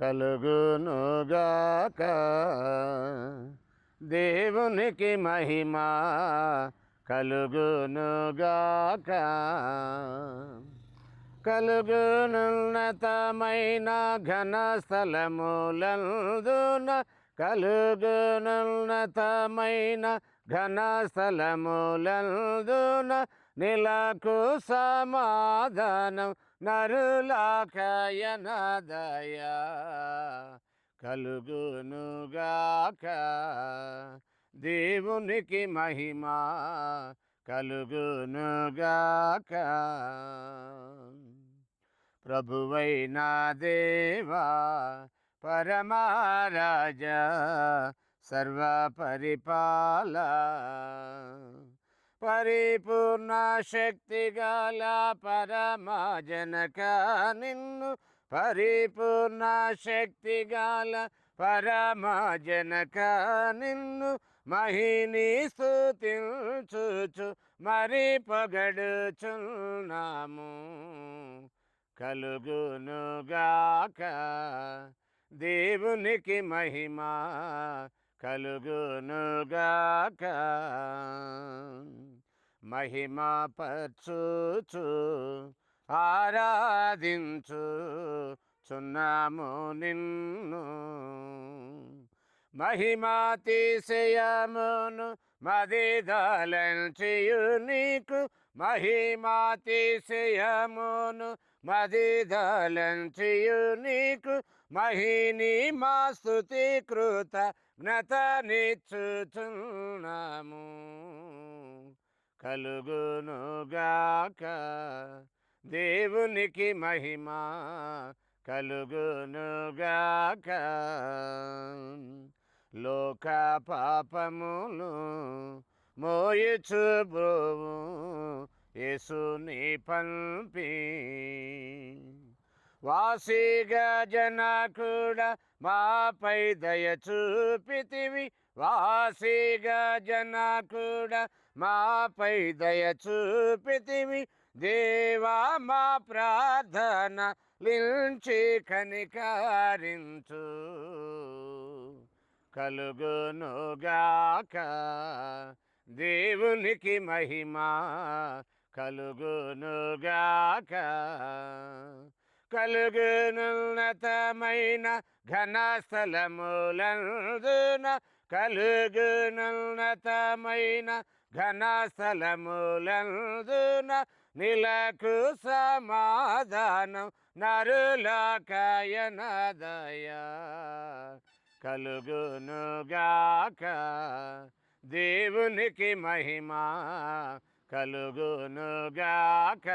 కలుగునుగాక. దేవునికి మహిమ కలుగునుగాక. కలుగునున్నతమైన ఘన స్థలములందున కలుగునున్నతమైన ఘన స్థలములందున నిలకు సమాధానం నరులాకయనదయా కలుగునుగాక. దేవునికి మహిమ కలుగునుగాక. ప్రభువైన దేవా పరమారాజ సర్వపరిపాల పరిపూర్ణ శక్తిగల గల నిన్ను పరిపూర్ణ శక్తి గల పరమాజనక నిన్ను మహిని స్థుతించుచు మరి పొగడుచున్నాము. కలుగునుగాక దేవునికి మహిమ కలుగునుగాక మహిమ పరచుచు ఆరాధించు చున్నాము నిన్ను మహిమాతిశయమును మదిదలంచియు నీకు. మహిమాతిశయమును మదిదలంచియు నీకు. మహిని మా స్థుతి కృత జ్ఞతనిచ్చుచున్నాము. కలుగునుగాక. దేవునికి మహిమ కలుగునుగాక. లోక పాపములు మోయచు బ్రోవు యేసుని పంపి. వాసిగా జనకుడ మాపై దయ చూపితివి. వాసిగా కూడా మాపై దయ చూపితివి. దేవా మా ప్రార్థన లించి కనికారించు. కలుగునుగాక దేవునికి మహిమ కలుగునుగాక. కలుగునున్నతమైన ఘనస్థలములందున కలుగునున్నతమైన ఘనస్థలములందున నీలకు సమాధానం నరులకయనదయ కలుగునుగాక దేవునికి మహిమ కలుగునుగాక.